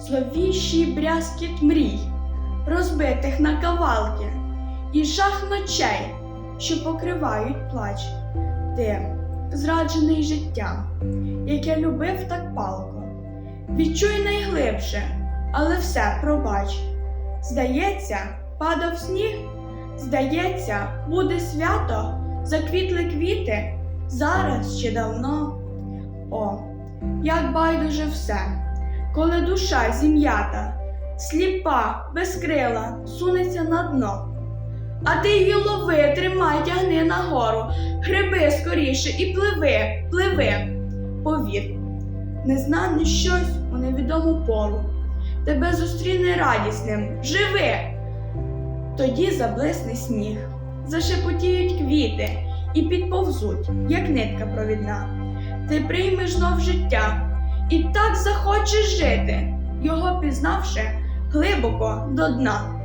Зловіщий брязкіт мрій, розбитих на кавалки, і жах ночей, що покривають плач. Ти, зраджений життям, яке любив так палко. Відчуй найглибше, але все пробач. Здається, падав сніг, здається, буде свято, заквітли квіти, зараз чи давно. О, як байдуже все, коли душа зім'ята, сліпа, безкрила, сунеться на дно. А ти її лови, тримай, тягни нагору, гриби скоріше і пливи, пливи. Повір, незнане щось у невідому пору. Тебе зустріне радісним, живи тоді заблисне сніг, зашепотіють квіти і підповзуть, як нитка провідна. Ти приймеш знов життя і так захочеш жити, його пізнавши глибоко до дна.